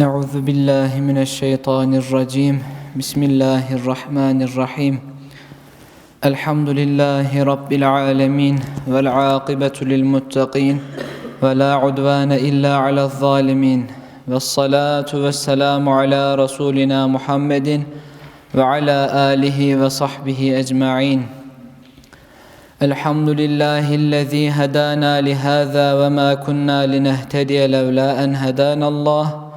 أعوذ بالله من الشيطان الرجيم. بسم الله الرحمن الرحيم. الحمد لله رب العالمين والعاقبة للمتقين ولا عدوان إلا على الظالمين والصلاة والسلام على رسولنا محمد وعلى آله وصحبه أجمعين. الحمد لله الذي هدانا لهذا وما كنا لنهتدي لولا أن هدانا الله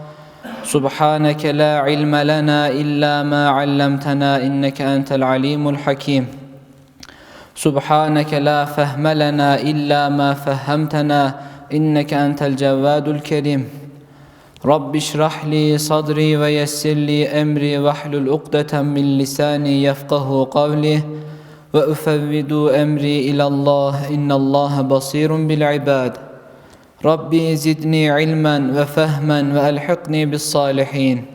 سبحانك لا علم لنا إلا ما علمتنا إنك أنت العليم الحكيم سبحانك لا فهم لنا إلا ما فهمتنا إنك أنت الجواد الكريم رب اشرح لي صدري ويسر لي أمري واحلل عقدة من لساني يفقه قولي وأفوض أمري إلى الله إن الله بصير بالعباد ربي زدني علما وفهما وألحقني بالصالحين.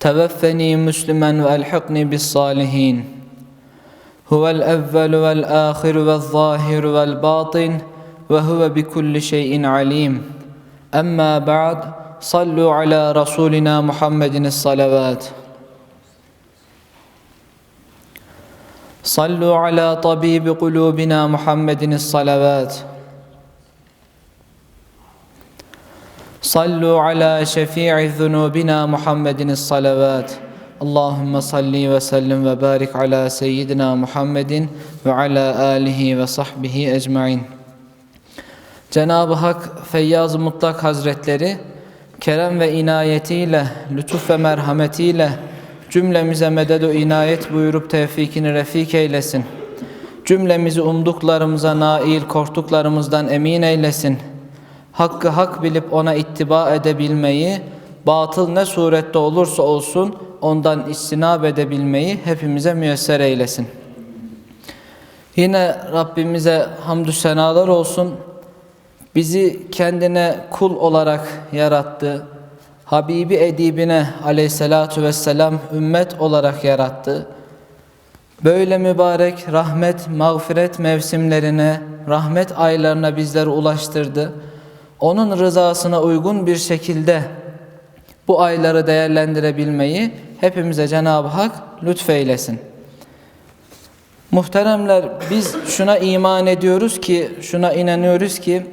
توفني مسلما وألحقني بالصالحين. هو الأول والآخر والظاهر والباطن وهو بكل شيء عليم. أما بعد صلوا على رسولنا محمد الصلوات. صلوا على طبيب قلوبنا محمد الصلوات. صلوا على شفيع ذنوبنا محمد الصلوات اللهم صل وسلم وبارك على سيدنا محمد وعلى آله وصحبه ecmaîn. Cenab-ı Hak Feyyaz Mutlak Hazretleri kerem ve inayetiyle, lütuf ve merhametiyle cümlemize medet ve inayet buyurup tevfikini refik eylesin. Cümlemizi umduklarımıza nail, korktuklarımızdan emin eylesin. Hakkı hak bilip ona ittiba edebilmeyi, batıl ne surette olursa olsun ondan istinab edebilmeyi hepimize müyesser eylesin. Yine Rabbimize hamdü senalar olsun. Bizi kendine kul olarak yarattı. Habibi edibine aleyhissalatu vesselam ümmet olarak yarattı. Böyle mübarek rahmet, mağfiret mevsimlerine, rahmet aylarına bizleri ulaştırdı. Onun rızasına uygun bir şekilde bu ayları değerlendirebilmeyi hepimize Cenab-ı Hak lütfeylesin. Muhteremler biz şuna iman ediyoruz ki, şuna inanıyoruz ki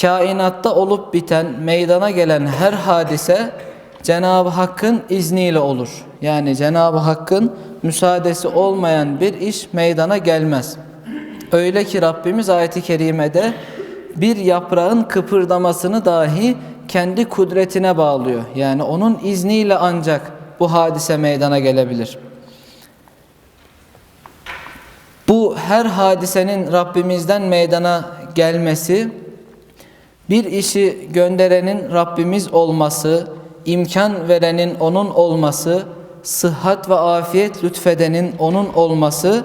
kainatta olup biten, meydana gelen her hadise Cenab-ı Hakk'ın izniyle olur. Yani Cenab-ı Hakk'ın müsaadesi olmayan bir iş meydana gelmez. Öyle ki Rabbimiz ayeti kerimede bir yaprağın kıpırdamasını dahi kendi kudretine bağlıyor. Yani onun izniyle ancak bu hadise meydana gelebilir. Bu her hadisenin Rabbimizden meydana gelmesi, bir işi gönderenin Rabbimiz olması, imkan verenin onun olması, sıhhat ve afiyet lütfedenin onun olması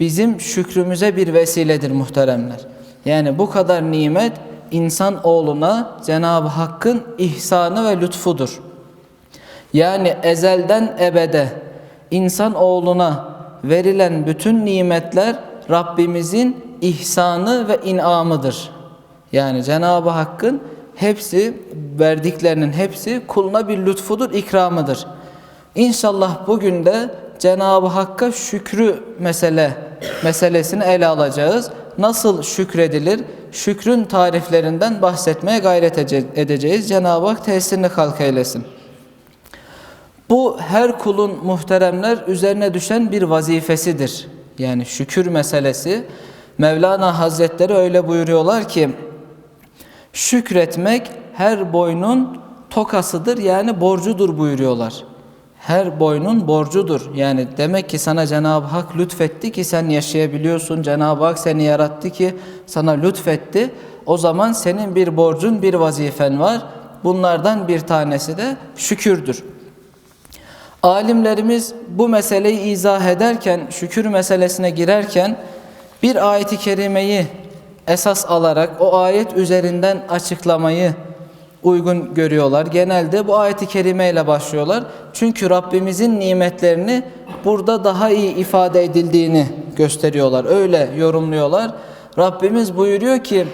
bizim şükrümüze bir vesiledir muhteremler. Yani bu kadar nimet insan oğluna Cenab-ı Hakk'ın ihsanı ve lütfudur. Yani ezelden ebede insan oğluna verilen bütün nimetler Rabbimizin ihsanı ve inamıdır. Yani Cenab-ı Hakk'ın hepsi verdiklerinin hepsi kuluna bir lütfudur, ikramıdır. İnşallah bugün de Cenab-ı Hakk'a şükrü mesele meselesini ele alacağız. Nasıl şükredilir? Şükrün tariflerinden bahsetmeye gayret edeceğiz. Cenab-ı Hak tesirini kalk eylesin. Bu her kulun muhteremler üzerine düşen bir vazifesidir. Yani şükür meselesi. Mevlana Hazretleri öyle buyuruyorlar ki şükretmek her boynun tokasıdır yani borcudur buyuruyorlar. Her boynun borcudur. Yani demek ki sana Cenab-ı Hak lütfetti ki sen yaşayabiliyorsun. Cenab-ı Hak seni yarattı ki sana lütfetti. O zaman senin bir borcun, bir vazifen var. Bunlardan bir tanesi de şükürdür. Alimlerimiz bu meseleyi izah ederken, şükür meselesine girerken bir ayeti kerimeyi esas alarak o ayet üzerinden açıklamayı uygun görüyorlar. Genelde bu ayeti kerimeyle başlıyorlar. Çünkü Rabbimizin nimetlerini burada daha iyi ifade edildiğini gösteriyorlar. Öyle yorumluyorlar. Rabbimiz buyuruyor ki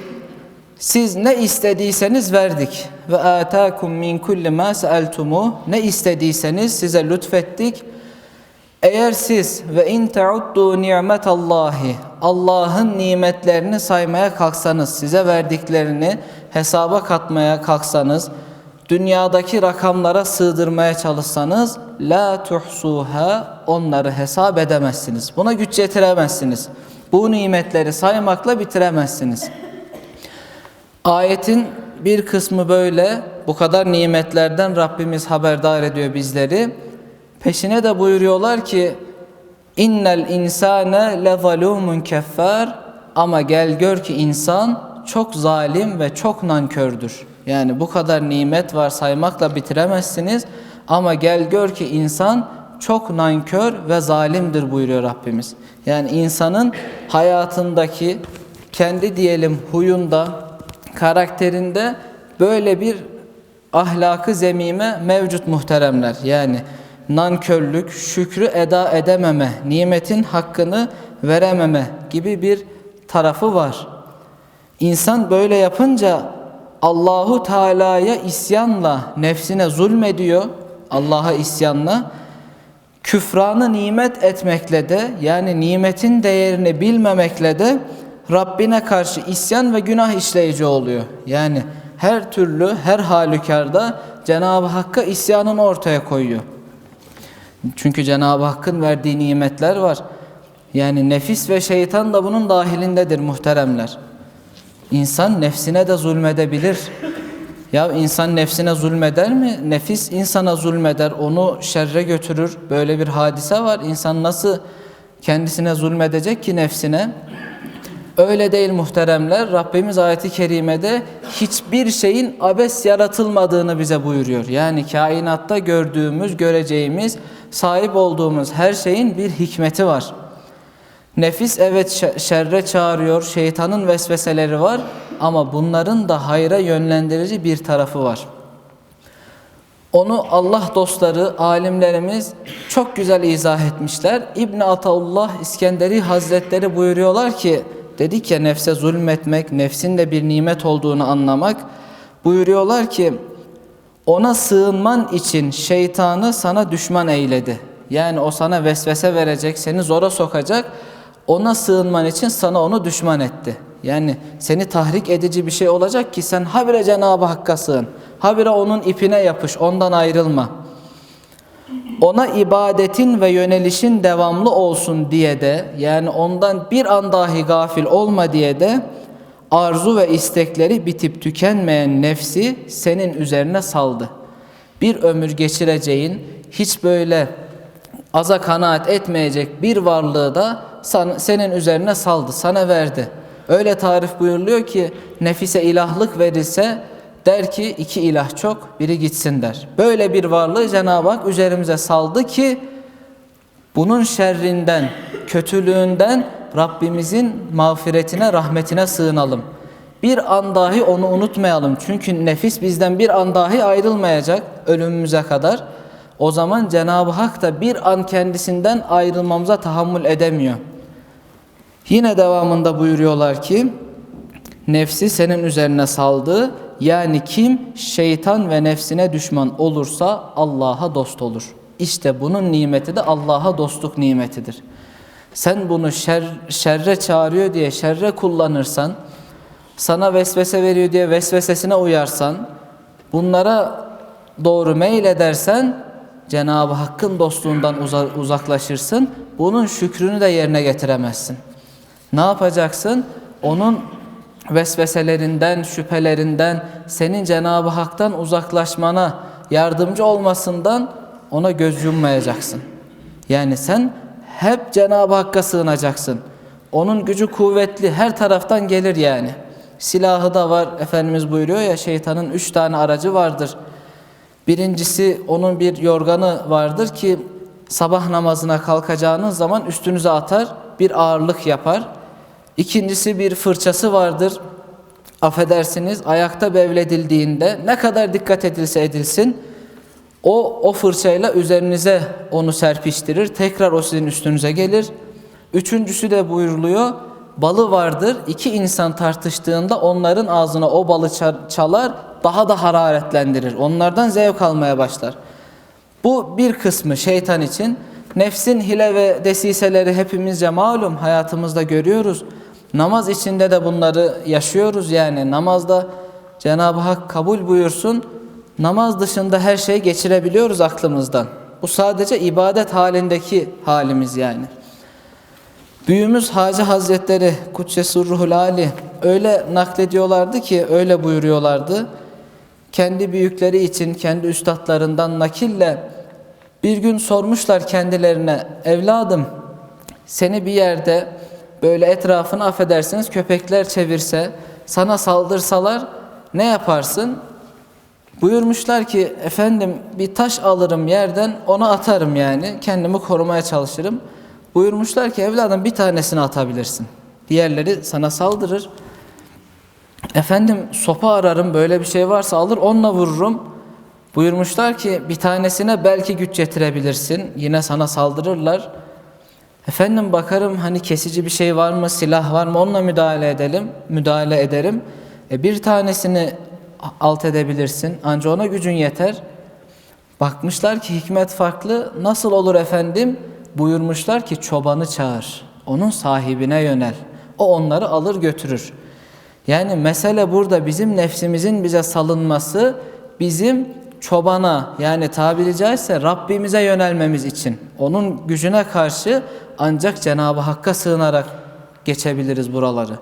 Siz ne istediyseniz verdik. Ve atakum min kulli ma sa'altumu. Ne istediyseniz size lütfettik. Eğer siz ve in ta'uddu ni'metallahi Allah'ın nimetlerini saymaya kalksanız, size verdiklerini hesaba katmaya kalksanız, dünyadaki rakamlara sığdırmaya çalışsanız la tuhsuha onları hesap edemezsiniz. Buna güç yetiremezsiniz. Bu nimetleri saymakla bitiremezsiniz. Ayetin bir kısmı böyle. Bu kadar nimetlerden Rabbimiz haberdar ediyor bizleri. Peşine de buyuruyorlar ki innel insane lezalumun keffar ama gel gör ki insan çok zalim ve çok nankördür. Yani bu kadar nimet var saymakla bitiremezsiniz ama gel gör ki insan çok nankör ve zalimdir buyuruyor Rabbimiz. Yani insanın hayatındaki kendi diyelim huyunda, karakterinde böyle bir ahlakı zemime mevcut muhteremler. Yani nankörlük, şükrü eda edememe, nimetin hakkını verememe gibi bir tarafı var. İnsan böyle yapınca Allahu Teala'ya isyanla nefsine zulmediyor. Allah'a isyanla küfranı nimet etmekle de yani nimetin değerini bilmemekle de Rabbine karşı isyan ve günah işleyici oluyor. Yani her türlü her halükarda Cenab-ı Hakk'a isyanını ortaya koyuyor. Çünkü Cenab-ı Hakk'ın verdiği nimetler var. Yani nefis ve şeytan da bunun dahilindedir muhteremler. İnsan nefsine de zulmedebilir. Ya insan nefsine zulmeder mi? Nefis insana zulmeder, onu şerre götürür. Böyle bir hadise var. İnsan nasıl kendisine zulmedecek ki nefsine? Öyle değil muhteremler. Rabbimiz ayeti kerimede hiçbir şeyin abes yaratılmadığını bize buyuruyor. Yani kainatta gördüğümüz, göreceğimiz, sahip olduğumuz her şeyin bir hikmeti var. Nefis evet şerre çağırıyor, şeytanın vesveseleri var ama bunların da hayra yönlendirici bir tarafı var. Onu Allah dostları, alimlerimiz çok güzel izah etmişler. İbn Ataullah İskenderi Hazretleri buyuruyorlar ki, dedik ya nefse zulmetmek, nefsin de bir nimet olduğunu anlamak. Buyuruyorlar ki, ona sığınman için şeytanı sana düşman eyledi. Yani o sana vesvese verecek, seni zora sokacak. Ona sığınman için sana onu düşman etti. Yani seni tahrik edici bir şey olacak ki sen habire Cenab-ı Hakk'a sığın. Habire onun ipine yapış, ondan ayrılma. Ona ibadetin ve yönelişin devamlı olsun diye de yani ondan bir an dahi gafil olma diye de arzu ve istekleri bitip tükenmeyen nefsi senin üzerine saldı. Bir ömür geçireceğin hiç böyle aza kanaat etmeyecek bir varlığı da senin üzerine saldı, sana verdi. Öyle tarif buyuruluyor ki nefise ilahlık verilse der ki iki ilah çok, biri gitsin der. Böyle bir varlığı Cenab-ı Hak üzerimize saldı ki bunun şerrinden, kötülüğünden Rabbimizin mağfiretine, rahmetine sığınalım. Bir an dahi onu unutmayalım. Çünkü nefis bizden bir an dahi ayrılmayacak ölümümüze kadar. O zaman Cenab-ı Hak da bir an kendisinden ayrılmamıza tahammül edemiyor. Yine devamında buyuruyorlar ki nefsi senin üzerine saldı. Yani kim şeytan ve nefsine düşman olursa Allah'a dost olur. İşte bunun nimeti de Allah'a dostluk nimetidir. Sen bunu şer, şerre çağırıyor diye şerre kullanırsan, sana vesvese veriyor diye vesvesesine uyarsan, bunlara doğru meyledersen Cenab-ı Hakk'ın dostluğundan uzaklaşırsın. Bunun şükrünü de yerine getiremezsin. Ne yapacaksın? Onun vesveselerinden, şüphelerinden, senin Cenab-ı Hak'tan uzaklaşmana yardımcı olmasından ona göz yummayacaksın. Yani sen hep Cenab-ı Hakk'a sığınacaksın. Onun gücü kuvvetli, her taraftan gelir yani. Silahı da var, Efendimiz buyuruyor ya şeytanın üç tane aracı vardır. Birincisi onun bir yorganı vardır ki sabah namazına kalkacağınız zaman üstünüze atar, bir ağırlık yapar. İkincisi bir fırçası vardır. Affedersiniz ayakta bevledildiğinde ne kadar dikkat edilse edilsin o o fırçayla üzerinize onu serpiştirir. Tekrar o sizin üstünüze gelir. Üçüncüsü de buyuruluyor. balı vardır. İki insan tartıştığında onların ağzına o balı ça- çalar, daha da hararetlendirir. Onlardan zevk almaya başlar. Bu bir kısmı şeytan için. Nefsin hile ve desiseleri hepimizce malum hayatımızda görüyoruz. Namaz içinde de bunları yaşıyoruz yani namazda Cenab-ı Hak kabul buyursun. Namaz dışında her şeyi geçirebiliyoruz aklımızdan. Bu sadece ibadet halindeki halimiz yani. Büyüğümüz Hacı Hazretleri Kudüs'e Ruhul Ali öyle naklediyorlardı ki öyle buyuruyorlardı. Kendi büyükleri için kendi üstadlarından nakille bir gün sormuşlar kendilerine evladım seni bir yerde böyle etrafını affedersiniz köpekler çevirse sana saldırsalar ne yaparsın? Buyurmuşlar ki efendim bir taş alırım yerden onu atarım yani kendimi korumaya çalışırım. Buyurmuşlar ki evladım bir tanesini atabilirsin. Diğerleri sana saldırır. Efendim sopa ararım böyle bir şey varsa alır onunla vururum. Buyurmuşlar ki bir tanesine belki güç getirebilirsin. Yine sana saldırırlar. Efendim bakarım hani kesici bir şey var mı, silah var mı onunla müdahale edelim, müdahale ederim. E bir tanesini alt edebilirsin ancak ona gücün yeter. Bakmışlar ki hikmet farklı. Nasıl olur efendim? Buyurmuşlar ki çobanı çağır. Onun sahibine yönel. O onları alır götürür. Yani mesele burada bizim nefsimizin bize salınması bizim çobana yani tabiri caizse Rabbimize yönelmemiz için. Onun gücüne karşı ancak Cenab-ı Hakk'a sığınarak geçebiliriz buraları.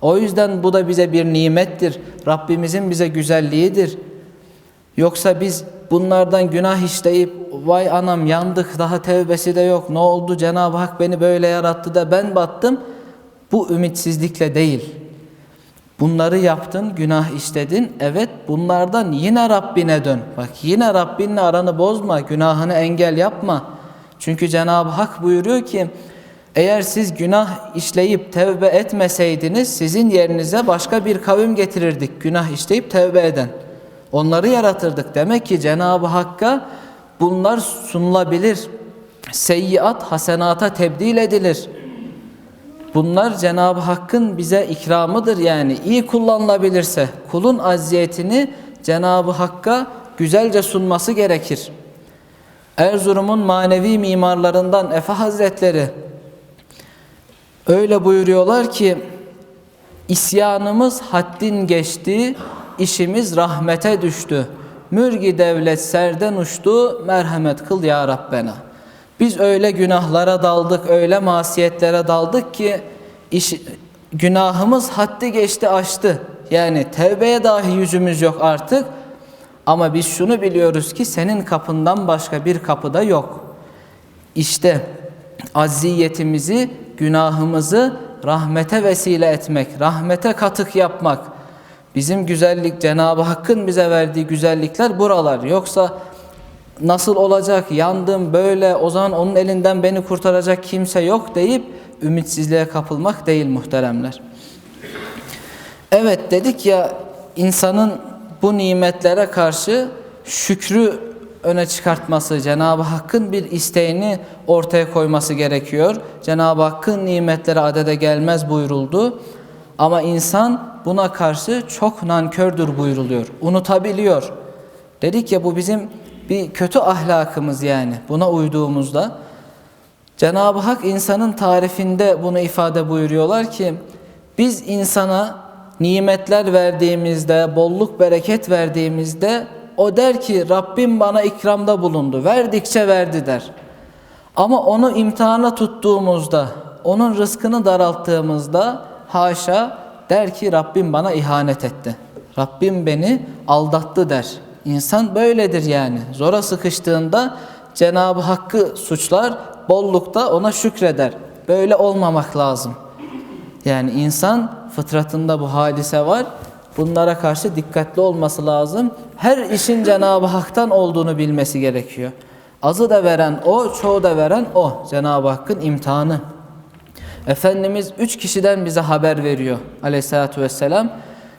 O yüzden bu da bize bir nimettir. Rabbimizin bize güzelliğidir. Yoksa biz bunlardan günah işleyip vay anam yandık daha tevbesi de yok ne oldu Cenab-ı Hak beni böyle yarattı da ben battım. Bu ümitsizlikle değil. Bunları yaptın, günah işledin. Evet, bunlardan yine Rabbine dön. Bak yine Rabbinle aranı bozma, günahını engel yapma. Çünkü Cenab-ı Hak buyuruyor ki eğer siz günah işleyip tevbe etmeseydiniz sizin yerinize başka bir kavim getirirdik günah işleyip tevbe eden. Onları yaratırdık. Demek ki Cenab-ı Hakk'a bunlar sunulabilir. Seyyiat hasenata tebdil edilir. Bunlar Cenab-ı Hakk'ın bize ikramıdır yani iyi kullanılabilirse kulun aziyetini Cenab-ı Hakk'a güzelce sunması gerekir. Erzurum'un manevi mimarlarından Efe Hazretleri öyle buyuruyorlar ki isyanımız haddin geçti, işimiz rahmete düştü. Mürgi devlet serden uçtu, merhamet kıl ya Rabbena. Biz öyle günahlara daldık, öyle masiyetlere daldık ki iş, günahımız haddi geçti aştı. Yani tevbeye dahi yüzümüz yok artık. Ama biz şunu biliyoruz ki senin kapından başka bir kapıda yok. İşte aziyetimizi, günahımızı rahmete vesile etmek, rahmete katık yapmak. Bizim güzellik, Cenab-ı Hakk'ın bize verdiği güzellikler buralar. Yoksa nasıl olacak, yandım böyle, o zaman onun elinden beni kurtaracak kimse yok deyip ümitsizliğe kapılmak değil muhteremler. Evet dedik ya insanın bu nimetlere karşı şükrü öne çıkartması, Cenab-ı Hakk'ın bir isteğini ortaya koyması gerekiyor. Cenab-ı Hakk'ın nimetleri adede gelmez buyuruldu. Ama insan buna karşı çok nankördür buyuruluyor. Unutabiliyor. Dedik ya bu bizim bir kötü ahlakımız yani. Buna uyduğumuzda Cenab-ı Hak insanın tarifinde bunu ifade buyuruyorlar ki biz insana nimetler verdiğimizde, bolluk bereket verdiğimizde o der ki Rabbim bana ikramda bulundu. Verdikçe verdi der. Ama onu imtihana tuttuğumuzda, onun rızkını daralttığımızda haşa der ki Rabbim bana ihanet etti. Rabbim beni aldattı der. İnsan böyledir yani. Zora sıkıştığında Cenab-ı Hakk'ı suçlar, bollukta ona şükreder. Böyle olmamak lazım. Yani insan fıtratında bu hadise var. Bunlara karşı dikkatli olması lazım. Her işin Cenab-ı Hak'tan olduğunu bilmesi gerekiyor. Azı da veren o, çoğu da veren o. Cenab-ı Hakk'ın imtihanı. Efendimiz üç kişiden bize haber veriyor aleyhissalatü vesselam.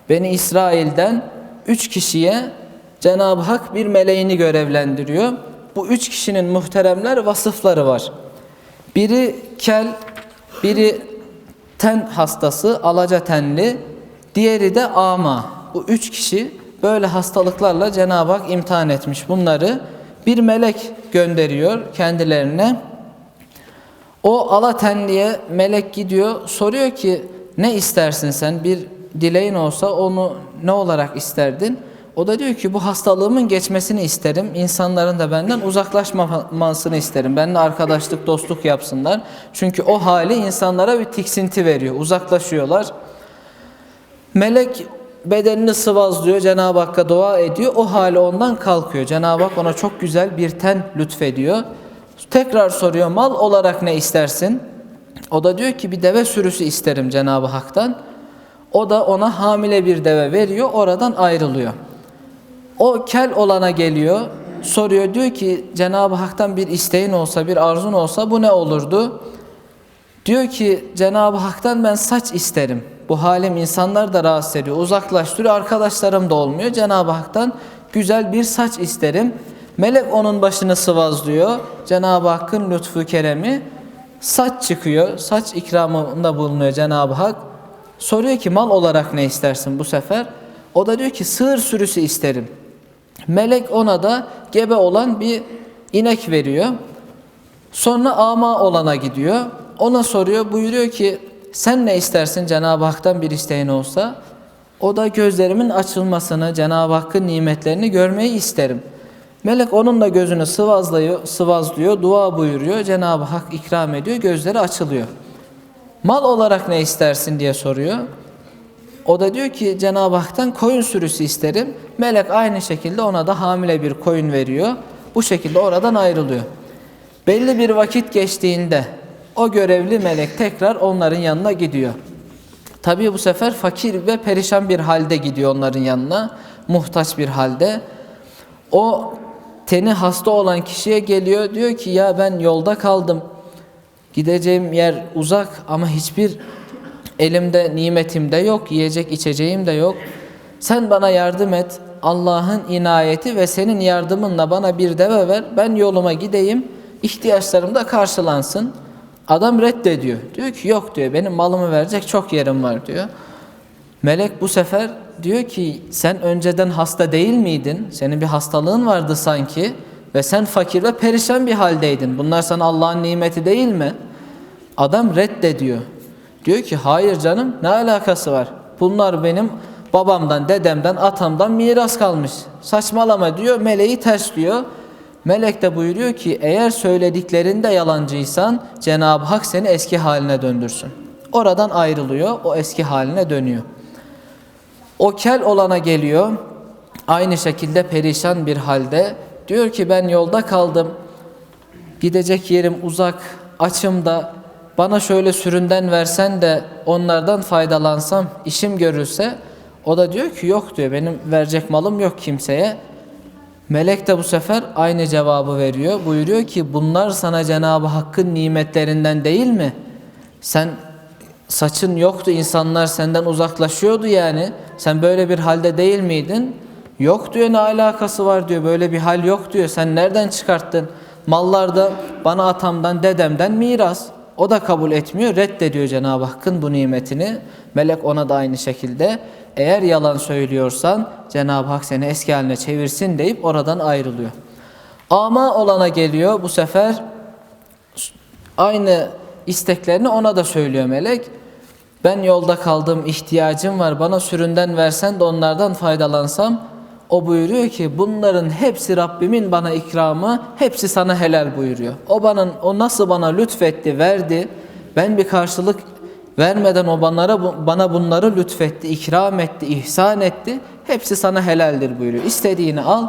Beni İsrail'den üç kişiye Cenab-ı Hak bir meleğini görevlendiriyor. Bu üç kişinin muhteremler vasıfları var. Biri kel, biri ten hastası, alaca tenli, diğeri de ama. Bu üç kişi böyle hastalıklarla Cenab-ı Hak imtihan etmiş bunları. Bir melek gönderiyor kendilerine. O ala tenliye melek gidiyor soruyor ki ne istersin sen bir dileğin olsa onu ne olarak isterdin? O da diyor ki bu hastalığımın geçmesini isterim. İnsanların da benden uzaklaşmamasını isterim. Benimle arkadaşlık, dostluk yapsınlar. Çünkü o hali insanlara bir tiksinti veriyor. Uzaklaşıyorlar. Melek bedenini sıvazlıyor. Cenab-ı Hakk'a dua ediyor. O hali ondan kalkıyor. Cenab-ı Hak ona çok güzel bir ten lütfediyor. Tekrar soruyor mal olarak ne istersin? O da diyor ki bir deve sürüsü isterim Cenab-ı Hak'tan. O da ona hamile bir deve veriyor. Oradan ayrılıyor. O kel olana geliyor. Soruyor diyor ki Cenab-ı Hak'tan bir isteğin olsa, bir arzun olsa bu ne olurdu? Diyor ki Cenab-ı Hak'tan ben saç isterim. Bu halim insanlar da rahatsız ediyor. Uzaklaştırıyor. Arkadaşlarım da olmuyor. Cenab-ı Hak'tan güzel bir saç isterim. Melek onun başını sıvazlıyor. Cenab-ı Hakk'ın lütfu keremi saç çıkıyor. Saç ikramında bulunuyor Cenab-ı Hak. Soruyor ki mal olarak ne istersin bu sefer? O da diyor ki sığır sürüsü isterim. Melek ona da gebe olan bir inek veriyor. Sonra ama olana gidiyor. Ona soruyor. Buyuruyor ki sen ne istersin Cenab-ı Hak'tan bir isteğin olsa? O da gözlerimin açılmasını, Cenab-ı Hakk'ın nimetlerini görmeyi isterim. Melek onun da gözünü sıvazlıyor, sıvazlıyor, dua buyuruyor. Cenab-ı Hak ikram ediyor, gözleri açılıyor. Mal olarak ne istersin diye soruyor. O da diyor ki Cenab-ı Hak'tan koyun sürüsü isterim. Melek aynı şekilde ona da hamile bir koyun veriyor. Bu şekilde oradan ayrılıyor. Belli bir vakit geçtiğinde o görevli melek tekrar onların yanına gidiyor. Tabii bu sefer fakir ve perişan bir halde gidiyor onların yanına. Muhtaç bir halde. O teni hasta olan kişiye geliyor diyor ki ya ben yolda kaldım. Gideceğim yer uzak ama hiçbir elimde nimetim de yok, yiyecek içeceğim de yok. Sen bana yardım et. Allah'ın inayeti ve senin yardımınla bana bir deve ver. Ben yoluma gideyim. ihtiyaçlarım da karşılansın. Adam reddediyor. Diyor ki yok diyor. Benim malımı verecek çok yerim var diyor. Melek bu sefer diyor ki sen önceden hasta değil miydin? Senin bir hastalığın vardı sanki ve sen fakir ve perişan bir haldeydin. Bunlar sana Allah'ın nimeti değil mi? Adam reddediyor. Diyor ki hayır canım ne alakası var? Bunlar benim babamdan, dedemden, atamdan miras kalmış. Saçmalama diyor. Meleği ters diyor. Melek de buyuruyor ki eğer söylediklerinde yalancıysan Cenab-ı Hak seni eski haline döndürsün. Oradan ayrılıyor. O eski haline dönüyor. O kel olana geliyor. Aynı şekilde perişan bir halde. Diyor ki ben yolda kaldım. Gidecek yerim uzak. Açım da bana şöyle süründen versen de onlardan faydalansam, işim görülse o da diyor ki yok diyor benim verecek malım yok kimseye. Melek de bu sefer aynı cevabı veriyor. Buyuruyor ki bunlar sana Cenab-ı Hakk'ın nimetlerinden değil mi? Sen saçın yoktu insanlar senden uzaklaşıyordu yani. Sen böyle bir halde değil miydin? Yok diyor ne alakası var diyor böyle bir hal yok diyor. Sen nereden çıkarttın? Mallar da bana atamdan dedemden miras. O da kabul etmiyor, reddediyor Cenab-ı Hakk'ın bu nimetini. Melek ona da aynı şekilde eğer yalan söylüyorsan Cenab-ı Hak seni eski haline çevirsin deyip oradan ayrılıyor. Ama olana geliyor bu sefer aynı isteklerini ona da söylüyor melek. Ben yolda kaldım, ihtiyacım var. Bana süründen versen de onlardan faydalansam. O buyuruyor ki bunların hepsi Rabbimin bana ikramı, hepsi sana helal buyuruyor. O bana o nasıl bana lütfetti, verdi. Ben bir karşılık vermeden o bana bana bunları lütfetti, ikram etti, ihsan etti. Hepsi sana helaldir buyuruyor. İstediğini al.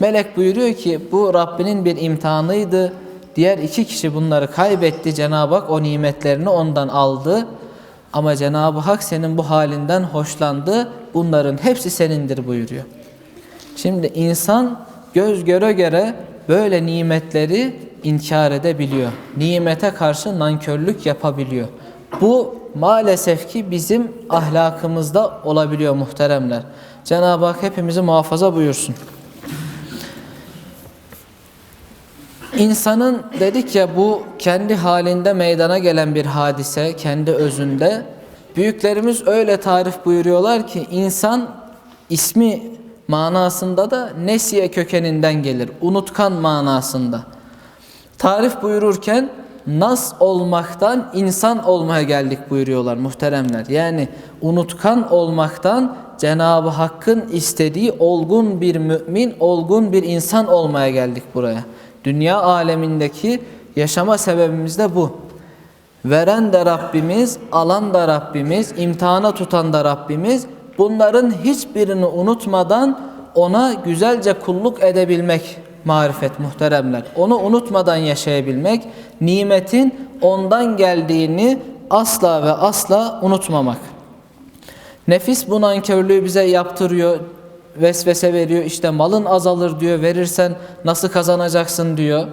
Melek buyuruyor ki bu Rabbinin bir imtihanıydı. Diğer iki kişi bunları kaybetti. Cenab-ı Hak o nimetlerini ondan aldı. Ama Cenab-ı Hak senin bu halinden hoşlandı. Bunların hepsi senindir buyuruyor. Şimdi insan göz göre göre böyle nimetleri inkar edebiliyor. Nimete karşı nankörlük yapabiliyor. Bu maalesef ki bizim ahlakımızda olabiliyor muhteremler. Cenab-ı Hak hepimizi muhafaza buyursun. İnsanın dedik ya bu kendi halinde meydana gelen bir hadise, kendi özünde. Büyüklerimiz öyle tarif buyuruyorlar ki insan ismi manasında da nesiye kökeninden gelir. Unutkan manasında. Tarif buyururken nas olmaktan insan olmaya geldik buyuruyorlar muhteremler. Yani unutkan olmaktan Cenab-ı Hakk'ın istediği olgun bir mümin, olgun bir insan olmaya geldik buraya. Dünya alemindeki yaşama sebebimiz de bu. Veren de Rabbimiz, alan da Rabbimiz, imtihana tutan da Rabbimiz. Bunların hiçbirini unutmadan ona güzelce kulluk edebilmek marifet muhteremler. Onu unutmadan yaşayabilmek, nimetin ondan geldiğini asla ve asla unutmamak. Nefis bu nankörlüğü bize yaptırıyor, vesvese veriyor. İşte malın azalır diyor, verirsen nasıl kazanacaksın diyor.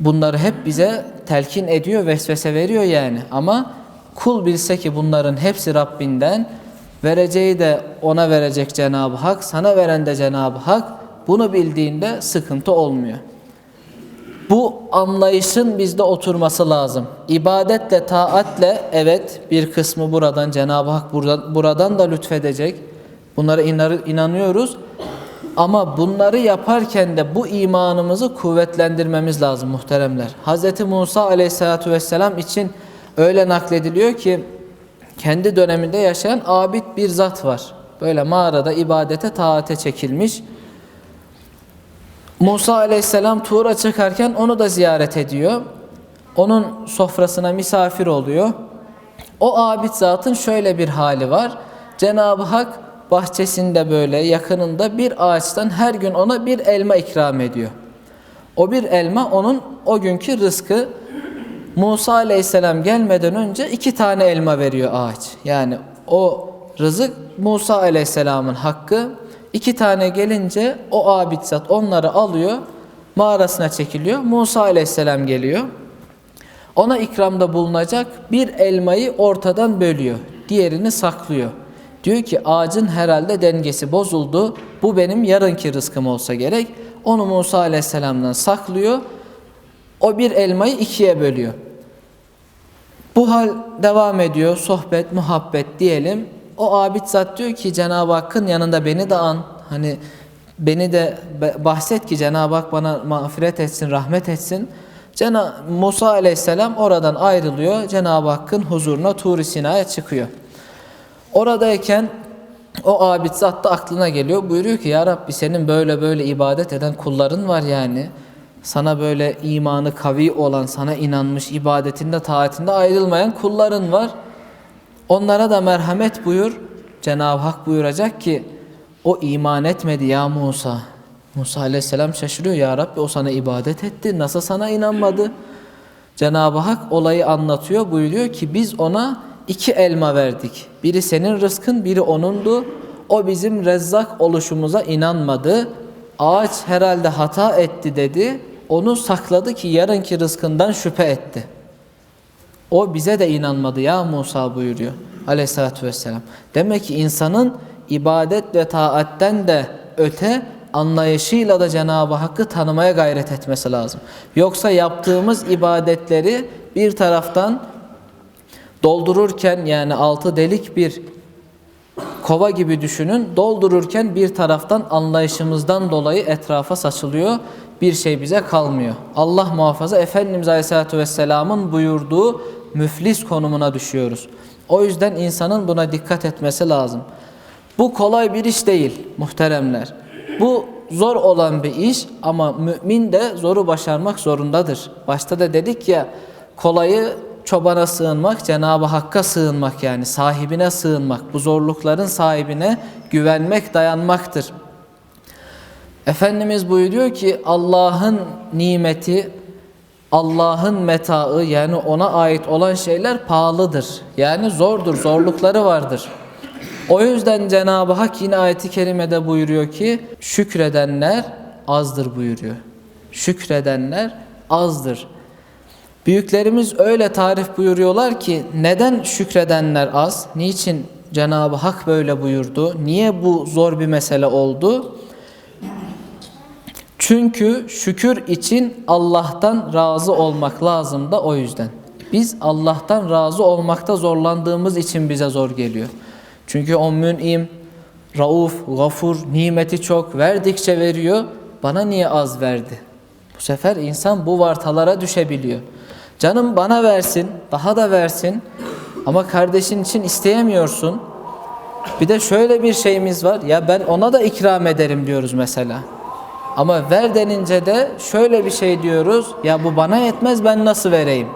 Bunları hep bize telkin ediyor, vesvese veriyor yani. Ama kul bilse ki bunların hepsi Rabbinden, vereceği de ona verecek Cenab-ı Hak, sana veren de Cenab-ı Hak. Bunu bildiğinde sıkıntı olmuyor. Bu anlayışın bizde oturması lazım. İbadetle, taatle evet bir kısmı buradan Cenab-ı Hak buradan, buradan da lütfedecek. Bunlara inanıyoruz. Ama bunları yaparken de bu imanımızı kuvvetlendirmemiz lazım muhteremler. Hz. Musa aleyhissalatu vesselam için öyle naklediliyor ki kendi döneminde yaşayan abid bir zat var. Böyle mağarada ibadete, taate çekilmiş. Musa aleyhisselam Tuğra çıkarken onu da ziyaret ediyor. Onun sofrasına misafir oluyor. O abid zatın şöyle bir hali var. Cenab-ı Hak bahçesinde böyle yakınında bir ağaçtan her gün ona bir elma ikram ediyor. O bir elma onun o günkü rızkı. Musa aleyhisselam gelmeden önce iki tane elma veriyor ağaç. Yani o rızık Musa aleyhisselamın hakkı. İki tane gelince o abid zat onları alıyor, mağarasına çekiliyor. Musa aleyhisselam geliyor. Ona ikramda bulunacak bir elmayı ortadan bölüyor. Diğerini saklıyor. Diyor ki ağacın herhalde dengesi bozuldu. Bu benim yarınki rızkım olsa gerek. Onu Musa aleyhisselamdan saklıyor. O bir elmayı ikiye bölüyor. Bu hal devam ediyor. Sohbet, muhabbet diyelim. O abid zat diyor ki Cenab-ı Hakk'ın yanında beni de an. Hani beni de bahset ki Cenab-ı Hak bana mağfiret etsin, rahmet etsin. Cena Musa aleyhisselam oradan ayrılıyor. Cenab-ı Hakk'ın huzuruna Tur-i Sina'ya çıkıyor. Oradayken o abid zat da aklına geliyor. Buyuruyor ki ya Rabbi senin böyle böyle ibadet eden kulların var yani. Sana böyle imanı kavi olan, sana inanmış, ibadetinde, taatinde ayrılmayan kulların var. Onlara da merhamet buyur. Cenab-ı Hak buyuracak ki o iman etmedi ya Musa. Musa aleyhisselam şaşırıyor ya Rabbi o sana ibadet etti. Nasıl sana inanmadı? Cenab-ı Hak olayı anlatıyor. Buyuruyor ki biz ona iki elma verdik. Biri senin rızkın, biri onundu. O bizim rezzak oluşumuza inanmadı. Ağaç herhalde hata etti dedi. Onu sakladı ki yarınki rızkından şüphe etti. O bize de inanmadı ya Musa buyuruyor aleyhissalatü vesselam. Demek ki insanın ibadet ve taatten de öte anlayışıyla da Cenab-ı Hakk'ı tanımaya gayret etmesi lazım. Yoksa yaptığımız ibadetleri bir taraftan doldururken yani altı delik bir kova gibi düşünün. Doldururken bir taraftan anlayışımızdan dolayı etrafa saçılıyor. Bir şey bize kalmıyor. Allah muhafaza Efendimiz Aleyhisselatü Vesselam'ın buyurduğu müflis konumuna düşüyoruz. O yüzden insanın buna dikkat etmesi lazım. Bu kolay bir iş değil muhteremler. Bu zor olan bir iş ama mümin de zoru başarmak zorundadır. Başta da dedik ya kolayı çobana sığınmak, Cenab-ı Hakk'a sığınmak yani sahibine sığınmak. Bu zorlukların sahibine güvenmek, dayanmaktır. Efendimiz buyuruyor ki Allah'ın nimeti, Allah'ın metaı yani ona ait olan şeyler pahalıdır. Yani zordur, zorlukları vardır. O yüzden Cenab-ı Hak yine ayeti kerimede buyuruyor ki şükredenler azdır buyuruyor. Şükredenler azdır. Büyüklerimiz öyle tarif buyuruyorlar ki neden şükredenler az? Niçin Cenab-ı Hak böyle buyurdu? Niye bu zor bir mesele oldu? Çünkü şükür için Allah'tan razı olmak lazım da o yüzden. Biz Allah'tan razı olmakta zorlandığımız için bize zor geliyor. Çünkü o mün'im, rauf, gafur, nimeti çok verdikçe veriyor. Bana niye az verdi? Bu sefer insan bu vartalara düşebiliyor. Canım bana versin, daha da versin ama kardeşin için isteyemiyorsun. Bir de şöyle bir şeyimiz var. Ya ben ona da ikram ederim diyoruz mesela. Ama ver denince de şöyle bir şey diyoruz. Ya bu bana yetmez ben nasıl vereyim?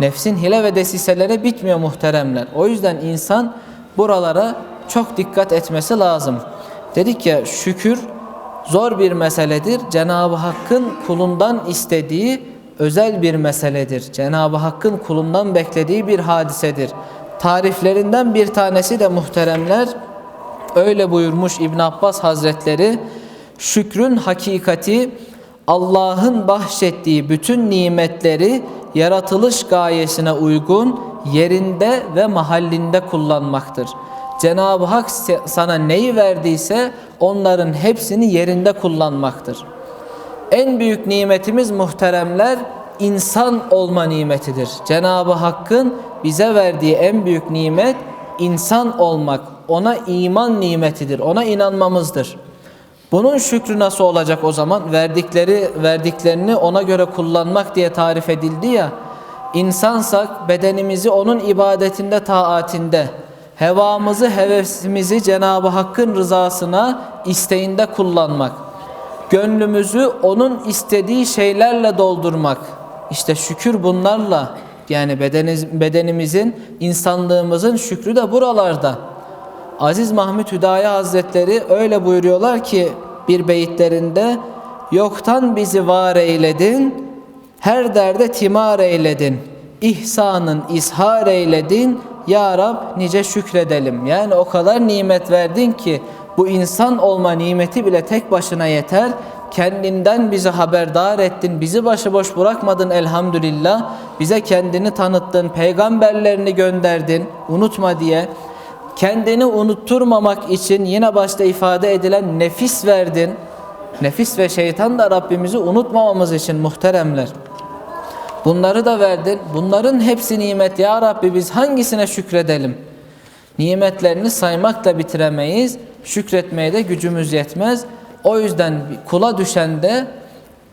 Nefsin hile ve desiselere bitmiyor muhteremler. O yüzden insan buralara çok dikkat etmesi lazım. Dedik ya şükür zor bir meseledir. Cenab-ı Hakk'ın kulundan istediği özel bir meseledir. Cenab-ı Hakk'ın kulundan beklediği bir hadisedir. Tariflerinden bir tanesi de muhteremler öyle buyurmuş İbn Abbas Hazretleri şükrün hakikati Allah'ın bahşettiği bütün nimetleri yaratılış gayesine uygun yerinde ve mahallinde kullanmaktır. Cenab-ı Hak sana neyi verdiyse onların hepsini yerinde kullanmaktır. En büyük nimetimiz muhteremler insan olma nimetidir. Cenab-ı Hakk'ın bize verdiği en büyük nimet insan olmak. Ona iman nimetidir. Ona inanmamızdır. Bunun şükrü nasıl olacak o zaman? Verdikleri verdiklerini ona göre kullanmak diye tarif edildi ya. İnsansak bedenimizi onun ibadetinde, taatinde, hevamızı, hevesimizi Cenab-ı Hakk'ın rızasına, isteğinde kullanmak. Gönlümüzü onun istediği şeylerle doldurmak. İşte şükür bunlarla yani bedeniz, bedenimizin, insanlığımızın şükrü de buralarda. Aziz Mahmud Hüdayi Hazretleri öyle buyuruyorlar ki bir beyitlerinde yoktan bizi var eyledin, her derde timar eyledin, ihsanın ishar eyledin, Ya Rab nice şükredelim. Yani o kadar nimet verdin ki bu insan olma nimeti bile tek başına yeter. Kendinden bizi haberdar ettin, bizi başıboş bırakmadın elhamdülillah. Bize kendini tanıttın, peygamberlerini gönderdin, unutma diye kendini unutturmamak için yine başta ifade edilen nefis verdin. Nefis ve şeytan da Rabbimizi unutmamamız için muhteremler. Bunları da verdin. Bunların hepsi nimet. Ya Rabbi biz hangisine şükredelim? Nimetlerini saymakla bitiremeyiz. Şükretmeye de gücümüz yetmez. O yüzden kula düşen de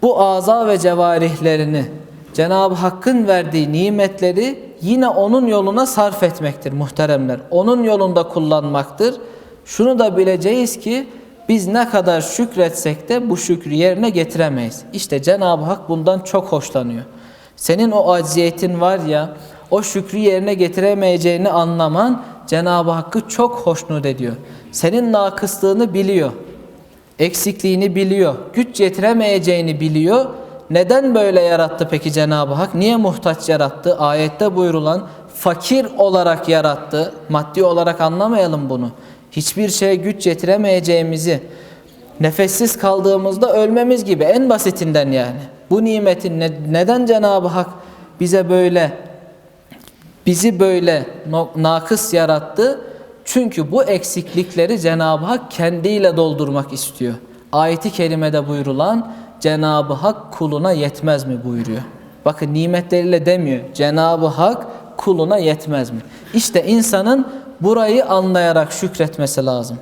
bu aza ve cevarihlerini Cenab-ı Hakk'ın verdiği nimetleri yine onun yoluna sarf etmektir muhteremler. Onun yolunda kullanmaktır. Şunu da bileceğiz ki biz ne kadar şükretsek de bu şükrü yerine getiremeyiz. İşte Cenab-ı Hak bundan çok hoşlanıyor. Senin o acziyetin var ya, o şükrü yerine getiremeyeceğini anlaman Cenab-ı Hakk'ı çok hoşnut ediyor. Senin nakıslığını biliyor. Eksikliğini biliyor. Güç yetiremeyeceğini biliyor. Neden böyle yarattı peki Cenab-ı Hak? Niye muhtaç yarattı? Ayette buyurulan fakir olarak yarattı. Maddi olarak anlamayalım bunu. Hiçbir şeye güç yetiremeyeceğimizi, nefessiz kaldığımızda ölmemiz gibi en basitinden yani. Bu nimetin ne, neden Cenab-ı Hak bize böyle bizi böyle nakıs yarattı? Çünkü bu eksiklikleri Cenab-ı Hak kendiyle doldurmak istiyor. Ayeti kerimede buyurulan Cenab-ı Hak kuluna yetmez mi buyuruyor. Bakın nimetleriyle demiyor. Cenab-ı Hak kuluna yetmez mi? İşte insanın burayı anlayarak şükretmesi lazım.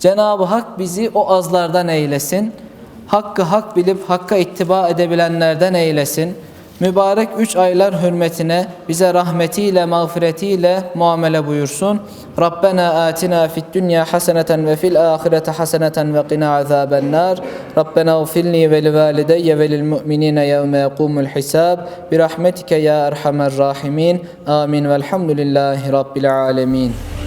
Cenab-ı Hak bizi o azlardan eylesin. Hakkı hak bilip hakka ittiba edebilenlerden eylesin mübarek üç aylar hürmetine bize rahmetiyle, mağfiretiyle muamele buyursun. Rabbena atina fid dünya haseneten ve fil ahirete haseneten ve qina azaben nar. Rabbena ufilni ve li valideyye ve lil mu'minine yevme yekumul hisab. Bir rahmetike ya erhamer rahimin. Amin velhamdülillahi rabbil alemin.